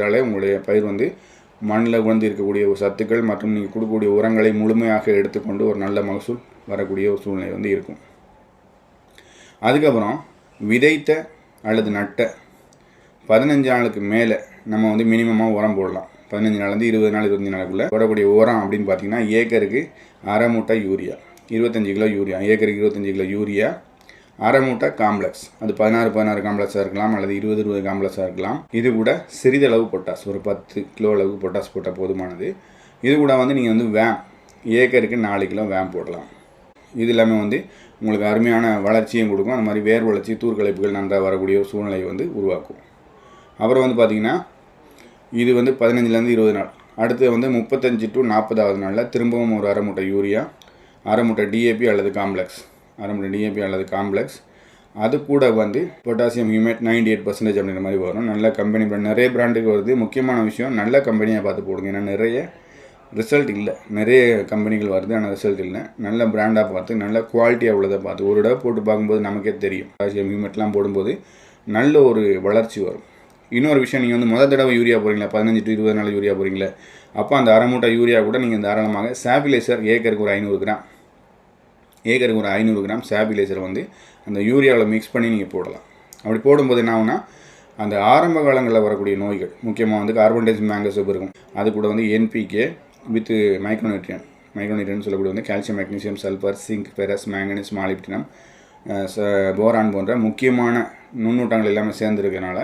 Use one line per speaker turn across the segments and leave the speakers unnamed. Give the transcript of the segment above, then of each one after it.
கொடுத்தாலே உங்களுடைய பயிர் வந்து மண்ணில் உழந்து இருக்கக்கூடிய ஒரு சத்துக்கள் மற்றும் நீங்கள் கொடுக்கக்கூடிய உரங்களை முழுமையாக எடுத்துக்கொண்டு ஒரு நல்ல மகசூல் வரக்கூடிய ஒரு சூழ்நிலை வந்து இருக்கும். அதுக்கப்புறம் விதைத்த அல்லது நட்ட பதினஞ்சு நாளுக்கு மேலே நம்ம வந்து மினிமமாக உரம் போடலாம். பதினஞ்சு நாள்லேருந்து இருபது நாள் இருபத்தஞ்சு நாளுக்குள்ளே போடக்கூடிய உரம் அப்படின்னு பார்த்தீங்கன்னா ஏக்கருக்கு அரை மூட்டை யூரியா இருபத்தஞ்சி கிலோ யூரியா ஏக்கருக்கு இருபத்தஞ்சு கிலோ யூரியா அரை மூட்டை காம்ப்ளெக்ஸ் அது பதினாறு பதினாறு காம்ப்ளெக்ஸாக இருக்கலாம் அல்லது இருபது இருபது காம்ப்ளெக்ஸாக இருக்கலாம். இது கூட சிறிதளவு பொட்டாஸ் ஒரு பத்து கிலோ அளவு பொட்டாஸ் போட்டால் போதுமானது. இது கூட வந்து நீங்கள் வந்து வேம் ஏக்கருக்கு நாலு கிலோ வேம் போடலாம். இது எல்லாமே வந்து உங்களுக்கு அருமையான வளர்ச்சியும் கொடுக்கும். அந்த மாதிரி வேர் வளர்ச்சி தூர்கலைப்புகள் நன்றாக வரக்கூடிய ஒரு சூழ்நிலையை வந்து உருவாக்கும். அப்புறம் வந்து பார்த்திங்கன்னா இது வந்து பதினஞ்சுலேருந்து இருபது நாள். அடுத்து வந்து முப்பத்தஞ்சு டு நாற்பதாவது நாளில் திரும்பவும் ஒரு அரை மூட்டை யூரியா அரை மூட்டை டிஏபி அல்லது காம்ப்ளெக்ஸ் நம்மளோட டிஏபி அல்லது காம்ப்ளெக்ஸ். அது கூட வந்து potassium humate ninety eight percentage அப்படின்ற மாதிரி வரும். நல்ல கம்பெனி நிறைய பிராண்டுக்கு வருது. முக்கியமான விஷயம் நல்ல கம்பெனியாக பார்த்து போடுங்க. ஏன்னா நிறைய ரிசல்ட் இல்லை. நிறைய கம்பெனிகள் வருது ஆனால் ரிசல்ட் இல்லை. நல்ல பிராண்டாக பார்த்து நல்ல குவாலிட்டியாக உள்ளதை பார்த்து. ஒரு தடவை போட்டு பார்க்கும்போது நமக்கே தெரியும். பொட்டாசியம் ஹியூமேட்லாம் போடும்போது நல்ல ஒரு வளர்ச்சி வரும். இன்னொரு விஷயம் நீங்கள் வந்து முதல் தடவை யூரியா போகிறீங்களா பதினஞ்சு டு இருபது நாள் யூரியா போகிறீங்களே அப்போ அந்த அரை மூட்டை யூரியா கூட நீங்கள் தாராளமாக சாபிலைசர் ஏக்கருக்கு ஒரு ஐநூறு கிராம். ஏக்கருக்கு ஒரு ஐநூறு கிராம் சாபிலைசர் வந்து அந்த யூரியாவில் மிக்ஸ் பண்ணி நீங்கள் போடலாம். அப்படி போடும்போது என்ன ஆகுனா அந்த ஆரம்ப காலங்களில் வரக்கூடிய நோய்கள் முக்கியமாக வந்து கார்பன் டை மேங்கசோப் இருக்கும். அது கூட வந்து என்பிகே வித் மைக்ரோநியூட்ரியன் மைக்ரோநியூட்ரியன் சொல்லக்கூடிய வந்து calcium magnesium sulphur zinc ferrous manganese molybdenum boron போன்ற முக்கியமான நுண்ணூட்டங்கள் எல்லாமே சேர்ந்துருக்கனால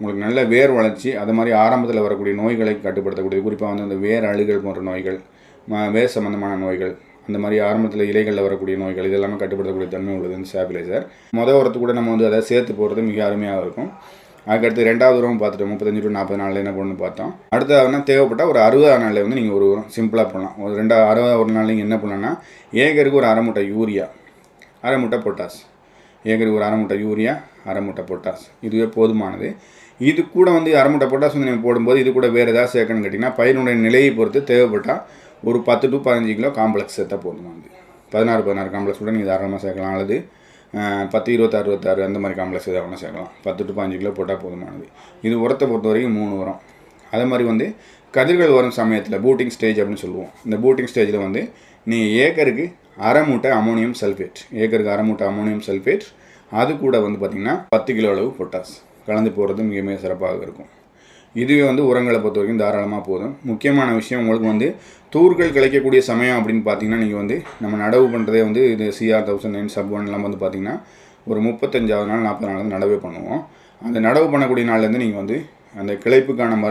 உங்களுக்கு நல்ல வேர் வளர்ச்சி அது மாதிரி ஆரம்பத்தில் வரக்கூடிய நோய்களை கட்டுப்படுத்தக்கூடிய குறிப்பாக வந்து அந்த வேர் அழுகல் போன்ற நோய்கள் ம- வேர் சம்மந்தமான நோய்கள் இந்த மாதிரி ஆரம்பத்தில் இலைகளில் வரக்கூடிய நோய்கள் இதெல்லாமே கட்டுப்படுத்தக்கூடிய தன்மை உள்ளது இந்த ஸ்டாபிலைசர். மொதல் உரத்து கூட நம்ம வந்து அதை சேர்த்து போடுறது மிக அருமையாக இருக்கும். அதுக்கடுத்து ரெண்டாவது உரம் பார்த்துட்டோம் முப்பத்தஞ்சு டு நாற்பது நாளில் என்ன பண்ணு பார்த்தோம். அடுத்ததுனா தேவைப்பட்டால் ஒரு அறுபது நாளில் வந்து நீங்கள் ஒரு உரம் சிம்பிளாக பண்ணலாம். ஒரு ரெண்டா அறுபது ஒரு நாள் நீங்கள் என்ன பண்ணலாம்னா ஏக்கருக்கு ஒரு அரை மூட்டை யூரியா அரை மூட்டை பொட்டாஸ் ஏக்கருக்கு ஒரு அரை மூட்டை யூரியா அரை மூட்டை பொட்டாஸ் இதுவே போதுமானது. இது கூட வந்து அரை மூட்டை பொட்டாஸ் வந்து நீங்கள் போடும்போது இது கூட வேறு ஏதாவது சேர்க்கணும்னு கேட்டிங்கன்னா பயிரினுடைய நிலையை பொறுத்து தேவைப்பட்டால் ஒரு பத்து டு பதினஞ்சு கிலோ காம்ப்ளெக்ஸ் சேர்த்தா போதுமானது பதினாறு பதினாறு காம்ப்ளெக்ஸ் கூட நீங்கள் தாராளமாக சேர்க்கலாம். அல்லது பத்து இருபத்தாறு இருபத்தாறு அந்த மாதிரி காம்ப்ளெக்ஸ் எதாவது ஒன்று சேர்க்கலாம். பத்து டு பதினஞ்சு கிலோ போட்டால் போதுமானது. இது உரத்தை பொறுத்த வரைக்கும் மூணு உரம். அதே மாதிரி வந்து கதிர்கள் வரும் சமயத்தில் பூட்டிங் ஸ்டேஜ் அப்படின்னு சொல்லுவோம். இந்த பூட்டிங் ஸ்டேஜில் வந்து நீங்கள் ஏக்கருக்கு அரை மூட்டை அமோனியம் சல்ஃபேட் ஏக்கருக்கு அரை மூட்டை அமோனியம் சல்ஃபேட் அது கூட வந்து பார்த்திங்கன்னா பத்து கிலோ அளவு பொட்டாஸ் கலந்து போகிறது மிக மிக சிறப்பாக இருக்கும். இதுவே வந்து உரங்களை பொறுத்த வரைக்கும் தாராளமாக போதும். முக்கியமான விஷயம் உங்களுக்கு வந்து தூர்கள் கிடைக்கக்கூடிய சமயம் அப்படின்னு பார்த்தீங்கன்னா நீங்கள் வந்து நம்ம நடவு பண்ணுறதே வந்து இது சிஆர் தௌசண்ட் நைன் சப் ஒன்லாம் வந்து பார்த்தீங்கன்னா ஒரு முப்பத்தஞ்சாவது நாள் நாற்பது நாள் வந்து நடவே பண்ணுவோம். அந்த நடவு பண்ணக்கூடிய நாள்லேருந்து நீங்கள் வந்து அந்த கிளைப்புக்கான மருந்து